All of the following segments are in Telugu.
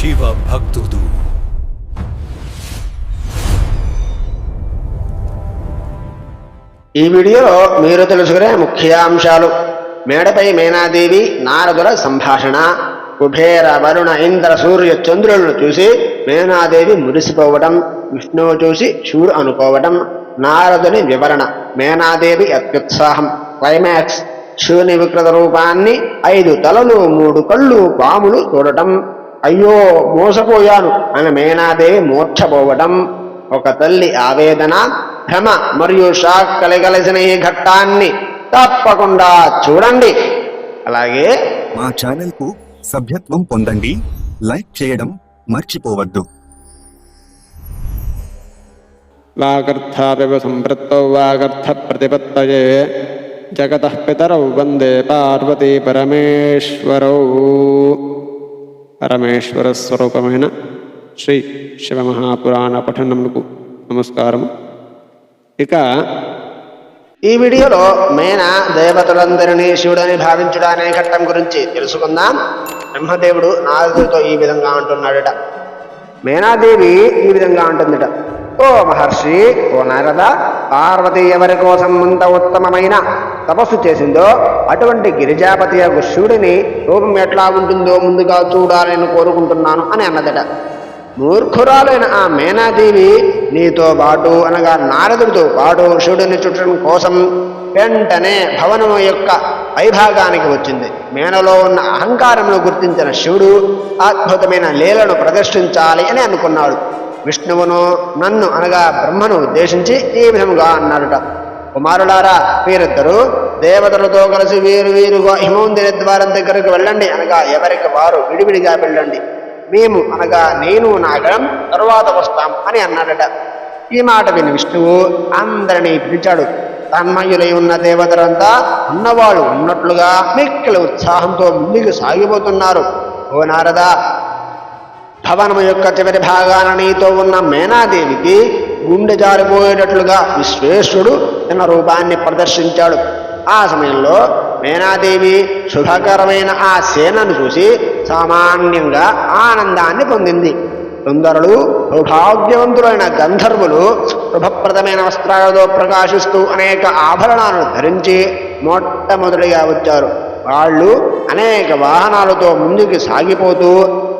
శివ భక్తుడు ఈ వీడియోలో మీరు తెలుసుకునే ముఖ్యాంశాలు మేడపై మేనాదేవి నారదుల సంభాషణ కుబేర వరుణ ఇంద్ర సూర్య చంద్రులను చూసి మేనాదేవి మురిసిపోవడం విష్ణువు చూసి శివుడు అనుకోవడం నారదుని వివరణ మేనాదేవి అత్యుత్సాహం క్లైమాక్స్ శివుని వికృత రూపాన్ని ఐదు తలలు మూడు కళ్ళు పాములు చూడటం అయ్యో మోసపోయాను అని మేనాదేవి మూర్ఛపోవడం. ఒక తల్లి ఆవేదన భ్రమ మరియు షాక్ కలగలిసిన ఈ ఘట్టాన్ని తప్పకుండా చూడండి. అలాగే మా ఛానల్కు సభ్యత్వం పొందండి. లైక్ చేయడం మర్చిపోవద్దు. వాగర్థావివ సంపృత్తౌ వాగర్థ ప్రతిపత్తయే జగత పితరౌ వందే పార్వతీ పరమేశ్వరౌ. పరమేశ్వర స్వరూపమైన శ్రీ శివమహాపురాణ పఠనములకు నమస్కారము. ఇక ఈ వీడియోలో మేన దేవతలందరినీ శివుడని భావించుట అనే ఘట్టం గురించి తెలుసుకుందాం. బ్రహ్మదేవుడు నారదుడితో ఈ విధంగా అంటున్నాడట. మేనాదేవి ఈ విధంగా అంటుందిట. ఓ మహర్షి ఓ నారద పార్వతి ఎవరి కోసం ఉత్తమమైన తపస్సు చేసిందో అటువంటి గిరిజాపతి యొక్క శివుడిని రూపం ఎట్లా ఉంటుందో ముందుగా చూడాలని కోరుకుంటున్నాను అని అన్నదట. మూర్ఖురాలైన ఆ మేనాదేవి నీతో పాటు అనగా నారదుడితో పాటు శివుడిని చుట్టడం కోసం వెంటనే భవనము యొక్క పైభాగానికి వచ్చింది. మేనలో ఉన్న అహంకారమును గుర్తించిన శివుడు అద్భుతమైన లీలను ప్రదర్శించాలి అని అనుకున్నాడు. విష్ణువును నన్ను అనగా బ్రహ్మను ఉద్దేశించి ఈ విధముగా అన్నాడుట. కుమారులారా వీరిద్దరూ దేవతలతో కలిసి వీరు వీరుగా హిమోందిరి ద్వారం దగ్గరకు వెళ్ళండి. అనగా ఎవరికి వారు విడివిడిగా వెళ్ళండి. మేము అనగా నేను నాగడం తరువాత వస్తాం అని అన్నాడట. ఈ మాట విని విష్ణువు అందరినీ పిలిచాడు. తన్మయులై ఉన్న దేవతలంతా ఉన్నవాళ్ళు ఉన్నట్లుగా మిక్కిలి ఉత్సాహంతో ముందుకు సాగిపోతున్నారు. ఓ నారదా భవనము యొక్క చివరి భాగాన నీతో ఉన్న మేనాదేవికి గుండె జారిపోయేటట్లుగా విశ్వేశ్వరుడు తన రూపాన్ని ప్రదర్శించాడు. ఆ సమయంలో మేనాదేవి శుభకరమైన ఆ సేనను చూసి సామాన్యంగా ఆనందాన్ని పొందింది. సుందరులు సౌభాగ్యవంతులైన గంధర్వులు శుభప్రదమైన వస్త్రాలతో ప్రకాశిస్తూ అనేక ఆభరణాలను ధరించి మొట్టమొదటిగా వచ్చారు. వాళ్ళు అనేక వాహనాలతో ముందుకు సాగిపోతూ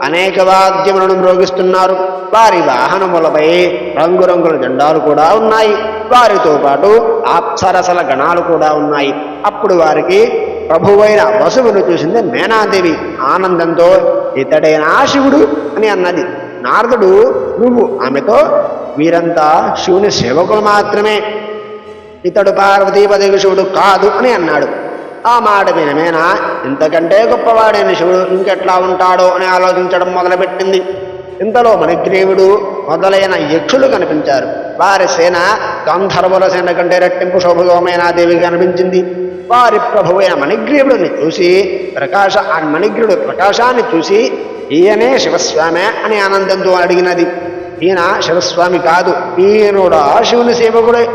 అనేక వాద్యములను మ్రోగిస్తున్నారు. వారి వాహనములపై రంగురంగుల జెండాలు కూడా ఉన్నాయి. వారితో పాటు అప్సరసల గణాలు కూడా ఉన్నాయి. అప్పుడు వారికి ప్రభువైన వసువును చూసింది మేనాదేవి. ఆనందంతో ఇతడైనా శివుడు? అని అన్నది. నారదుడు నువ్వు ఆమెతో వీరంతా శివుని సేవకులు మాత్రమే. ఇతడు పార్వతీపదేవి శివుడు కాదు అని అన్నాడు. ఆ మాట వినమేనా? ఇంతకంటే గొప్పవాడైన శివుడు? ఇంకెట్లా ఉంటాడో అని ఆలోచించడం మొదలుపెట్టింది. ఇంతలో మణిగ్రీవుడు మొదలైన యక్షులు కనిపించారు. వారి సేన గంధర్వుల సేన కంటే రెట్టింపు శోభగమైన దేవి కనిపించింది. వారి ప్రభువైన మణిగ్రీవుడిని చూసి ప్రకాశ ఆ మణిగ్రీవుడు ప్రకాశాన్ని చూసి ఈయనే శివస్వామే అని ఆనందంతో అడిగినది. ఈయన శివస్వామి కాదు ఈయనుడా శివుని సేవకుడే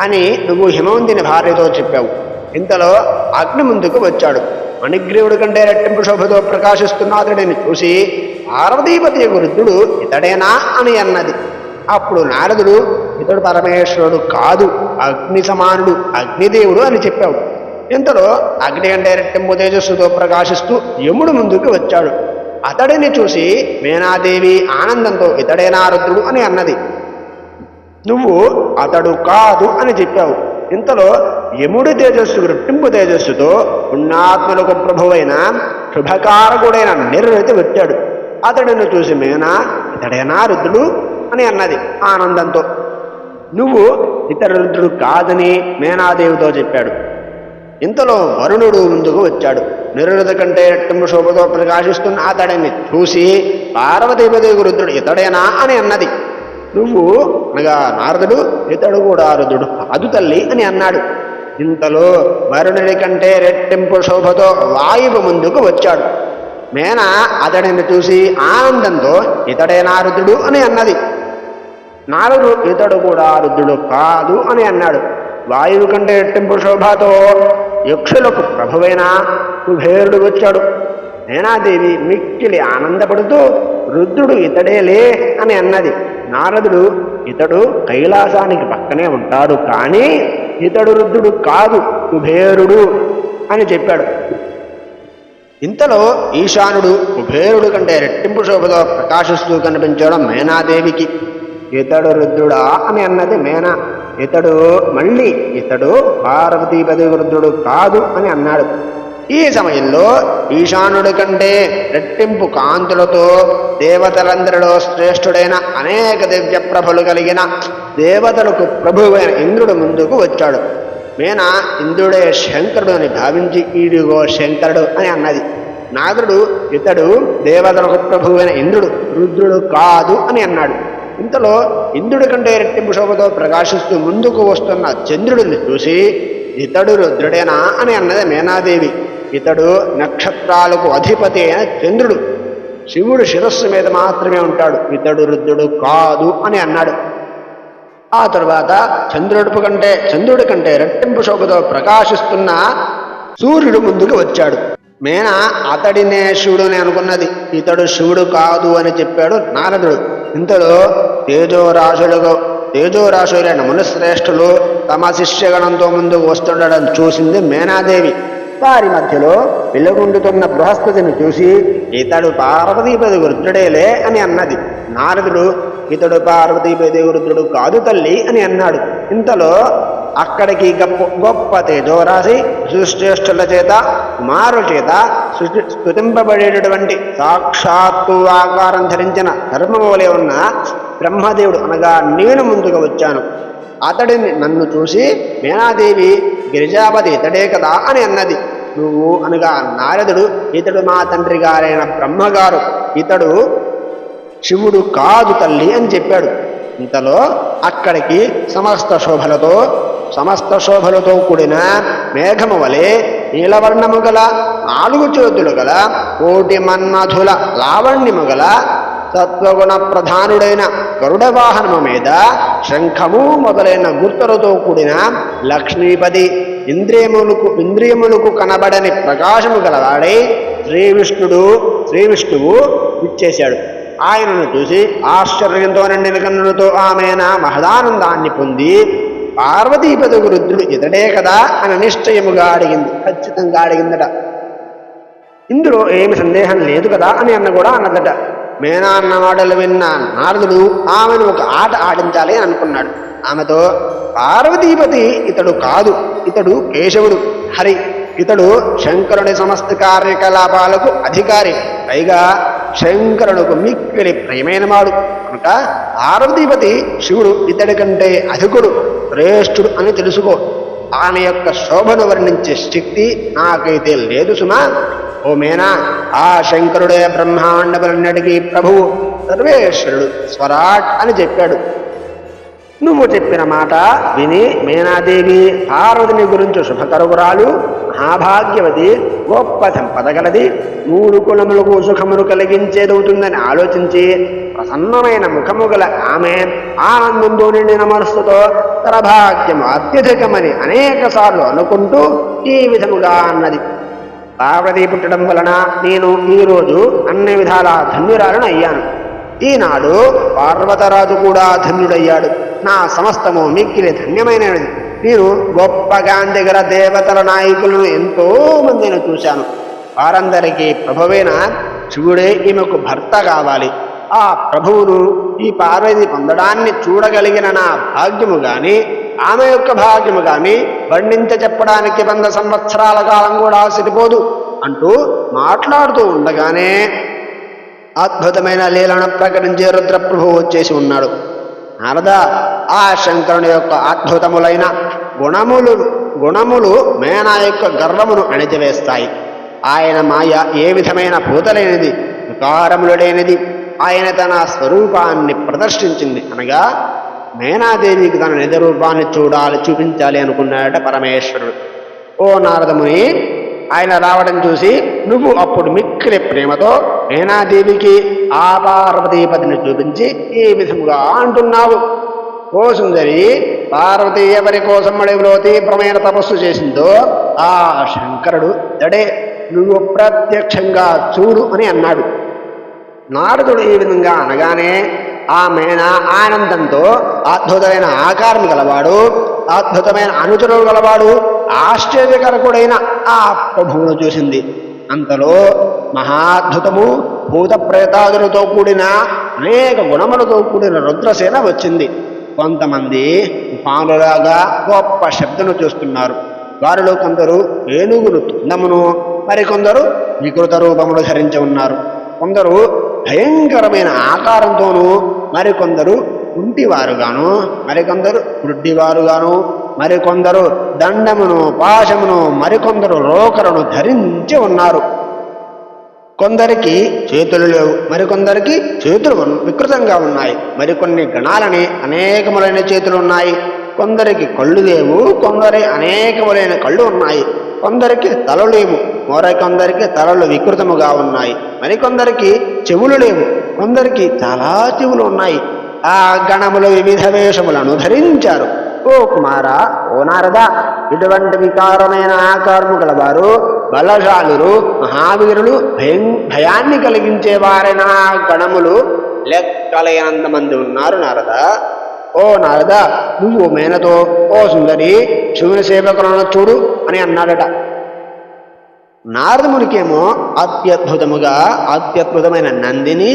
అని నువ్వు హిమవంతిని భార్యతో చెప్పావు. ఇంతలో అగ్ని ముందుకు వచ్చాడు. మణిగ్రీవుడి కంటే రెట్టింపు శోభతో ప్రకాశిస్తున్న అతడిని చూసి పార్వతీపతి వృద్ధుడు ఇతడేనా? అని అన్నది. అప్పుడు నారదుడు ఇతడు పరమేశ్వరుడు కాదు అగ్ని సమానుడు అగ్నిదేవుడు అని చెప్పాడు ఇంతలో అగ్ని కంటే రెట్టింపు తేజస్సుతో ప్రకాశిస్తూ యముడు ముందుకు వచ్చాడు. అతడిని చూసి మేనాదేవి ఆనందంతో ఇతడేనా రుద్రుడు? అని అన్నది. నువ్వు అతడు కాదు అని చెప్పావు. ఇంతలో యముడి తేజస్సు రెట్టింపు తేజస్సుతో పుణ్యాత్మలకు ప్రభువైన శుభకారకుడైన నిర్వృతి వచ్చాడు అతడిని చూసి మేనా ఇతడేనా రుద్రుడు అని అన్నది ఆనందంతో. నువ్వు ఇతర రుద్రుడు కాదని మేనాదేవితో చెప్పాడు. ఇంతలో వరుణుడు ముందుకు వచ్చాడు. నిరుద కంటే రెట్టింపు శోభతో ప్రకాశిస్తున్న అతడిని చూసి పార్వతీపతి రుద్రుడు ఇతడేనా అని అన్నది. నువ్వు అనగా నారదుడు ఇతడు కూడా రుద్రుడు అదు తల్లి అని అన్నాడు. ఇంతలో వరుణుడి కంటే రెట్టింపు శోభతో వాయువు ముందుకు వచ్చాడు. మేన అతడిని చూసి ఆనందంతో ఇతడే నారదుడు అని అన్నది. నారదు ఇతడు కూడా రుద్రుడు కాదు అని అన్నాడు. వాయువు కంటే రెట్టింపు శోభతో యక్షులకు ప్రభువైన కుబేరుడు వచ్చాడు. నేనాదేవి మిక్కిలి ఆనందపడుతూ రుద్రుడు ఇతడేలే అని అన్నది. నారదుడు ఇతడు కైలాసానికి పక్కనే ఉంటాడు కానీ ఇతడు రుద్రుడు కాదు కుబేరుడు అని చెప్పాడు. ఇంతలో ఈశానుడు కుబేరుడు కంటే రెట్టింపు శోభతో ప్రకాశిస్తూ కనిపించడం మేనాదేవికి. ఇతడు రుద్రుడా అని అన్నది మేనా? ఇతడు మళ్ళీ ఇతడు పార్వతీపతి రుద్రుడు కాదు అని అన్నాడు. ఈ సమయంలో ఈశానుడి కంటే రెట్టింపు కాంతులతో దేవతలందరిలో శ్రేష్ఠుడైన అనేక దివ్య ప్రభలు కలిగిన దేవతలకు ప్రభువైన ఇంద్రుడు ముందుకు వచ్చాడు. మేనా ఇంద్రుడే శంకరుడు అని భావించి ఈడిగో శంకరుడు అని అన్నది. నాగరుడు ఇతడు దేవతలకు ప్రభువైన ఇంద్రుడు రుద్రుడు కాదు అని అన్నాడు. ఇంతలో ఇంద్రుడి కంటే రెట్టింపు శోభతో ప్రకాశిస్తూ ముందుకు వస్తున్న చంద్రుడిని చూసి ఇతడు రుద్రుడేనా? అని అన్నది మేనాదేవి. ఇతడు నక్షత్రాలకు అధిపతి అయిన చంద్రుడు. శివుడు శిరస్సు మీద మాత్రమే ఉంటాడు. ఇతడు రుద్రుడు కాదు అని అన్నాడు. ఆ తరువాత చంద్రుడుపు కంటే చంద్రుడి కంటే రెట్టింపు శోభతో ప్రకాశిస్తున్న సూర్యుడు ముందుకు వచ్చాడు. మేనా అతడినే శివుడుని అనుకున్నది. ఇతడు శివుడు కాదు అని చెప్పాడు నారదుడు. ఇంతలో తేజోరాశులుగా తేజోరాశులైన మునిశ్రేష్ఠులు తమ శిష్యగణంతో ముందుకు వస్తుండడం చూసింది మేనాదేవి. వారి మధ్యలో వెలుగుండుతున్న బృహస్పతిని చూసి ఇతడు పార్వతీపతి వృద్ధుడేలే అని అన్నది. నారదుడు ఇతడు పార్వతీపతి వృద్ధుడు కాదు తల్లి అని అన్నాడు. ఇంతలో అక్కడికి గొప్ప గొప్ప తేజోరాశి సుశ్రేష్ఠుల చేత మారు చేత స్థుతింపబడేటటువంటి సాక్షాత్తు ఆకారం ధరించిన ధర్మములే ఉన్న బ్రహ్మదేవుడు అనగా నేను ముందుకు వచ్చాను. అతడిని నన్ను చూసి మేనాదేవి గిరిజాపతి ఇతడే కదా అని అన్నది. నువ్వు అనగా నారదుడు ఇతడు మా తండ్రి గారైన బ్రహ్మగారు ఇతడు శివుడు కాదు తల్లి అని చెప్పాడు. ఇంతలో అక్కడికి సమస్త శోభలతో సమస్త శోభలతో కూడిన మేఘము వలె నీలవర్ణము గల నాలుగు చేతులు గల కోటి మన్మధుల లావణ్యము గల సత్వగుణ ప్రధానుడైన గరుడ వాహనము మీద శంఖము మొదలైన గుర్తులతో కూడిన లక్ష్మీపతి ఇంద్రియములకు ఇంద్రియములకు కనబడని ప్రకాశము గలవాడై శ్రీ విష్ణుడు శ్రీ విష్ణువు ఇచ్చేశాడు ఆయనను చూసి ఆశ్చర్యంతో నిండిన కన్నులతో ఆమెన మహదానందాన్ని పొంది పార్వతీపతి రుద్రుడు ఇతడే కదా అని నిశ్చయముగా అడిగింది. ఖచ్చితంగా అడిగిందట. ఇందులో ఏమి సందేహం లేదు కదా అని అన్న కూడా అన్నదట. మేనా అన్న మాటలు విన్న నారదుడు ఆమెను ఒక ఆట ఆడించాలి అని అనుకున్నాడు. ఆమెతో పార్వతీపతి ఇతడు కాదు. ఇతడు కేశవుడు. హరి ఇతడు శంకరుని సమస్త కార్యకలాపాలకు అధికారి. పైగా శంకరునకు మిక్కిలి ప్రియమైన వాడు. కనుక పార్వతీపతి శివుడు ఇతడి కంటే అధికుడు శ్రేష్ఠుడు అని తెలుసుకో. ఆమె యొక్క శోభను వర్ణించే శక్తి నాకైతే లేదు సుమా. ఓ మేనా ఆ శంకరుడే బ్రహ్మాండములన్నిటికీ ప్రభువు సర్వేశ్వరుడు స్వరాట్ అని చెప్పాడు. నువ్వు చెప్పిన మాట విని మేనాదేవి పార్వతిని గురించి శుభకరువురాలు మహాభాగ్యవతి గొప్ప సంపద గలది మూడు కులములకు సుఖమును కలిగించేదవుతుందని ఆలోచించి ప్రసన్నమైన ముఖము గల ఆమె ఆనందంతో నిండిన మనస్సుతో తన అత్యధికమని అనేక సార్లు అనుకుంటూ ఈ విధముగా అన్నది. పార్వతి పుట్టడం వలన నేను ఈరోజు అన్ని విధాల ధన్యురాలను అయ్యాను. ఈనాడు పార్వతరాజు కూడా ధన్యుడయ్యాడు. నా సమస్తము మిక్కిలి ధన్యమైనది. నేను గొప్పగా దగ్గర దేవతల నాయకులను ఎంతో మందిని చూశాను. వారందరికీ ప్రభువైన శివుడే ఈమెకు భర్త కావాలి. ఆ ప్రభువును ఈ పార్వతి పొందడాన్ని చూడగలిగిన నా భాగ్యము కానీ ఆమె యొక్క భాగ్యము కానీ వర్ణించ చెప్పడానికి వంద సంవత్సరాల కాలం కూడా సరిపోదు అంటూ మాట్లాడుతూ ఉండగానే అద్భుతమైన లీలను ప్రకటించే రుద్రప్రభువు వచ్చేసి ఉన్నాడు. నారద ఆ శంకరుని యొక్క అద్భుతములైన గుణములు గుణములు మేనా యొక్క గర్వమును అణిచివేస్తాయి. ఆయన మాయ ఏ విధమైన పూతలేనిది వికారములుడైనది ఆయన తన స్వరూపాన్ని ప్రదర్శించింది అనగా మేనాదేవికి తన నిజ రూపాన్ని చూడాలి చూపించాలి అనుకున్నాడట పరమేశ్వరుడు. ఓ నారదముని ఆయన రావడం చూసి నువ్వు అప్పుడు మిక్కిలి ప్రేమతో మీనాదేవికి ఆ పార్వతీపతిని చూపించి ఈ విధముగా అంటున్నావు. ఓ సుందరి పార్వతి ఎవరి కోసం అడవిలో తీవ్రమైన తపస్సు చేసిందో ఆ శంకరుడు దడే నువ్వు ప్రత్యక్షంగా చూడు అని అన్నాడు. నారదుడు ఈ విధంగా అనగానే ఆ ఆనందంతో అద్భుతమైన ఆకారం గలవాడు అద్భుతమైన అనుచరులు గలవాడు ఆశ్చర్యకరకుడైన ఆ ప్రభువును చూసింది. అంతలో మహాద్భుతము భూత ప్రేతాదులతో కూడిన అనేక గుణములతో కూడిన రుద్రసేన వచ్చింది. కొంతమంది పానులాగా గొప్ప శబ్దను చూస్తున్నారు. వారిలో కొందరు ఏనుగులు తుండమును మరికొందరు వికృత రూపములు ధరించి ఉన్నారు. కొందరు భయంకరమైన ఆకారంతోనూ మరికొందరు కుంటివారుగాను మరికొందరు వృడ్డివారుగాను మరికొందరు దండమును పాశమును మరికొందరు రోకరును ధరించి ఉన్నారు. కొందరికి చేతులు లేవు మరికొందరికి చేతులు వికృతంగా ఉన్నాయి. మరికొన్ని గణాలని అనేకములైన చేతులు ఉన్నాయి. కొందరికి కళ్ళు లేవు కొందరి అనేకములైన కళ్ళు ఉన్నాయి. కొందరికి తలలు లేవు మరికొందరికి తలలు వికృతముగా ఉన్నాయి. మరికొందరికి చెవులు లేవు కొందరికి చాలా చెవులు ఉన్నాయి. ఆ గణములు వివిధ వేషములను ధరించారు. ఓ కుమార ఓ నారద. ఇటువంటి వికారమైన ఆకారము గలవారు బలశాలురు మహావీరులు భయం భయాన్ని కలిగించే వారైన గణములు లెక్కలైనంత మంది ఉన్నారు నారద. ఓ నారద నువ్వు మేనతో ఓ సుందరి శివుని సేవకులను చూడు అని అన్నాడట. నారదమునికేమో అత్యద్భుతముగా అత్యద్భుతమైన నందిని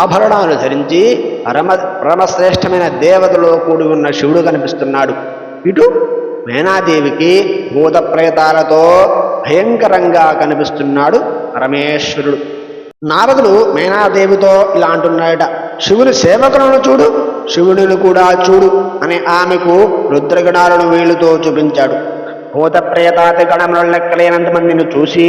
ఆభరణాలు ధరించి పరమ పరమశ్రేష్టమైన దేవతలో కూడి ఉన్న శివుడు కనిపిస్తున్నాడు. ఇటు మేనాదేవికి భూత ప్రేతాలతో భయంకరంగా కనిపిస్తున్నాడు పరమేశ్వరుడు. నారదుడు మేనాదేవితో ఇలా అంటున్నాడట శివుని సేవకులను చూడు శివుడిని కూడా చూడు అని ఆమెకు రుద్రగణాలను వీళ్ళుతో చూపించాడు. భూత ప్రేతాతి లెక్కలేనంత మందిని చూసి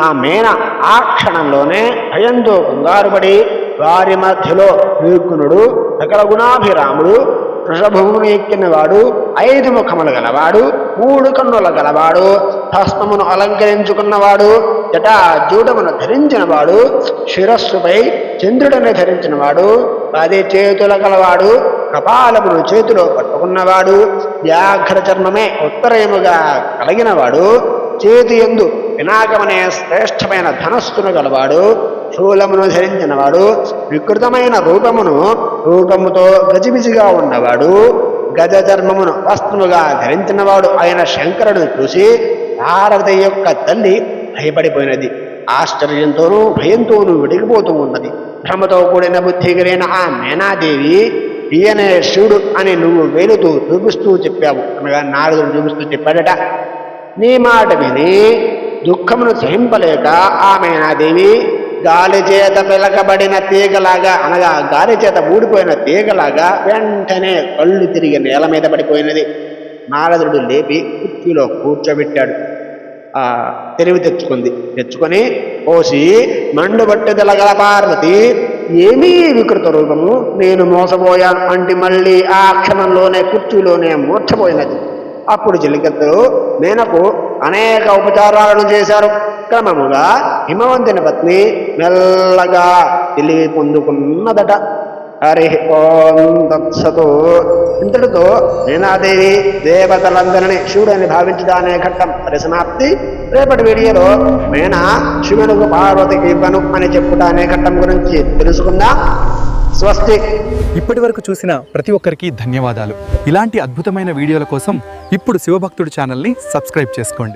ఆ మేన ఆ క్షణంలోనే భయంతో కంగారుపడి వారి మధ్యలో వీర్కునుడు సకల గుణాభిరాముడు వృషభమును ఎక్కినవాడు ఐదు ముఖములు గలవాడు మూడు కన్నుల గలవాడు హస్తమును అలంకరించుకున్నవాడు జటాజూటమును ధరించినవాడు శిరస్సుపై చంద్రుడిని ధరించినవాడు పది చేతుల గలవాడు కపాలమును చేతిలో పట్టుకున్నవాడు వ్యాఘ్ర చర్మమే ఉత్తరయముగా కలిగినవాడు చేతి ఎందు వినాకమనే శ్రేష్టమైన ధనస్సును గలవాడు శూలమును ధరించినవాడు వికృతమైన రూపమును రూపముతో గజిబిజిగా ఉన్నవాడు గజ చర్మమును వస్త్రముగా ధరించినవాడు ఆయన శంకరుడు చూసి భారత యొక్క తల్లి భయపడిపోయినది. ఆశ్చర్యంతోనూ భయంతోనూ విడిగిపోతూ ఉన్నది. భ్రమతో కూడిన బుద్ధి కలిగిన ఆ మేనాదేవి ఈయనే శివుడు అని నువ్వు వేలుతూ చూపిస్తూ చెప్పావు. అనగా నారదుడు చూపిస్తూ చెప్పాడట. నీ మాట విని దుఃఖమును సహింపలేక ఆమె నాదేవి గాలి చేత పిలకబడిన తీగలాగా అనగా గాలి చేత ఊడిపోయిన తీగలాగా వెంటనే కళ్ళు తిరిగి నేల మీద పడిపోయినది. నారదుడు లేపి కుర్చీలో కూర్చోబెట్టాడు. ఆ తెలివి తెచ్చుకుంది. తెచ్చుకొని పోసి మండుబట్టెదల గల పార్వతి ఏమీ వికృత రూపము. నేను మోసపోయాను అంటే మళ్ళీ ఆ క్షణంలోనే కుర్చీలోనే మూర్చపోయినది అప్పుడు చెలికత్తలు మేనకు అనేక ఉపచారాలను చేశారు. క్రమముగా హిమవంతుని పత్ని మెల్లగా తెలివి పొందుకున్నదట. హరి ఓం తత్సతు. ఇంతటితో నేనాదేవి దేవతలందరినీ శివుడని భావించడానే ఘట్టం పరిసమాప్తి. రేపటి వీడియోలో మేనా శివుడు పార్వతికి ఇవ్వను అని చెప్పుటానే ఘట్టం గురించి తెలుసుకుందాం. స్వస్తి. ఇప్పటి వరకు చూసిన ప్రతి ఒక్కరికి ధన్యవాదాలు. ఇలాంటి అద్భుతమైన వీడియోల కోసం ఇప్పుడు శివభక్తుడు ఛానల్ని సబ్స్క్రైబ్ చేసుకోండి.